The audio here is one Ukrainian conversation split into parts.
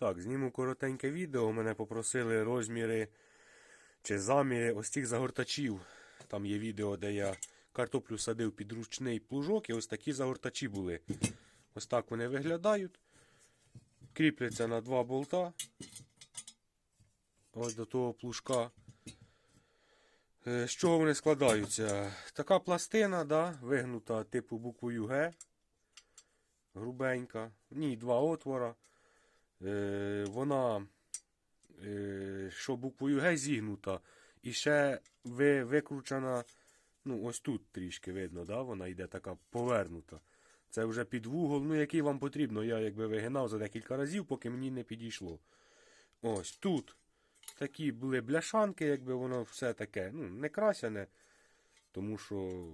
Так, зніму коротеньке відео. Мене попросили розміри чи заміри ось цих загортачів. Там є відео, де я картоплю садив під ручний плужок, і ось такі загортачі були. Ось так вони виглядають. Кріпляться на два болта. Ось до того плужка. Е, З чого вони складаються? Така пластина, да, вигнута типу буквою Г. Грубенька. В ній два отвора. Е, вона, е, що буквою Г зігнута. І ще ви, викручена, ну, ось тут трішки видно, да, вона йде така повернута. Це вже під вугол, ну який вам потрібно. Я якби вигинав за декілька разів, поки мені не підійшло. Ось тут такі були бляшанки, якби воно все таке, ну, не красяне, тому що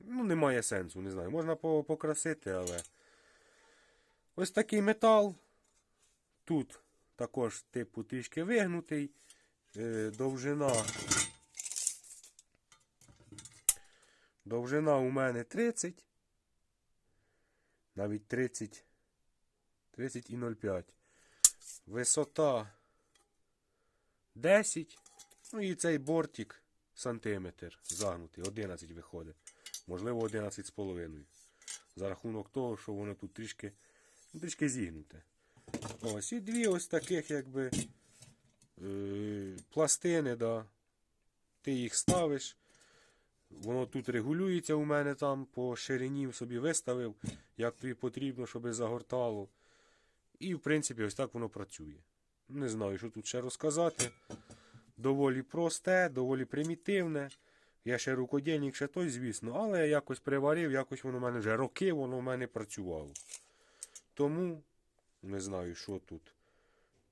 ну, немає сенсу, не знаю. Можна покрасити, але. Ось такий метал. Тут також типу трішки вигнутий. Е, довжина. Довжина у мене 30. Навіть 30. 30 і 0,5. Висота 10. Ну і цей бортик сантиметр загнутий. 11 виходить. Можливо, 11 з половиною. За рахунок того, що воно тут трішки, ну, трішки зігнуте. Ось і дві ось таких, якби е, пластини, да. Ти їх ставиш. Воно тут регулюється у мене там по ширині собі виставив, як тобі потрібно, щоб загортало. І, в принципі, ось так воно працює. Не знаю, що тут ще розказати. Доволі просте, доволі примітивне. Я ще рукодільник, ще той, звісно, але я якось приварив, якось воно в мене вже роки воно в мене працювало. Тому не знаю, що тут.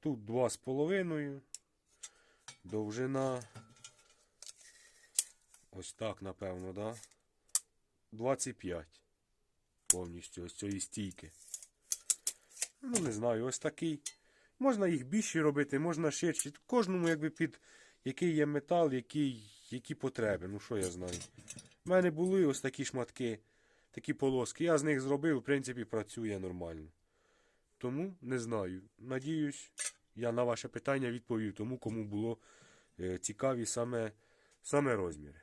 Тут 2,5. Довжина. Ось так, напевно, да? 25. Повністю ось цієї стійки. Ну, не знаю, ось такий. Можна їх більші робити, можна ширші. Кожному, якби під який є метал, який, які потреби. Ну, що я знаю. У мене були ось такі шматки, такі полоски. Я з них зробив, в принципі, працює нормально. Тому не знаю. Надіюсь, я на ваше питання відповів тому, кому було е, цікаві саме, саме розміри.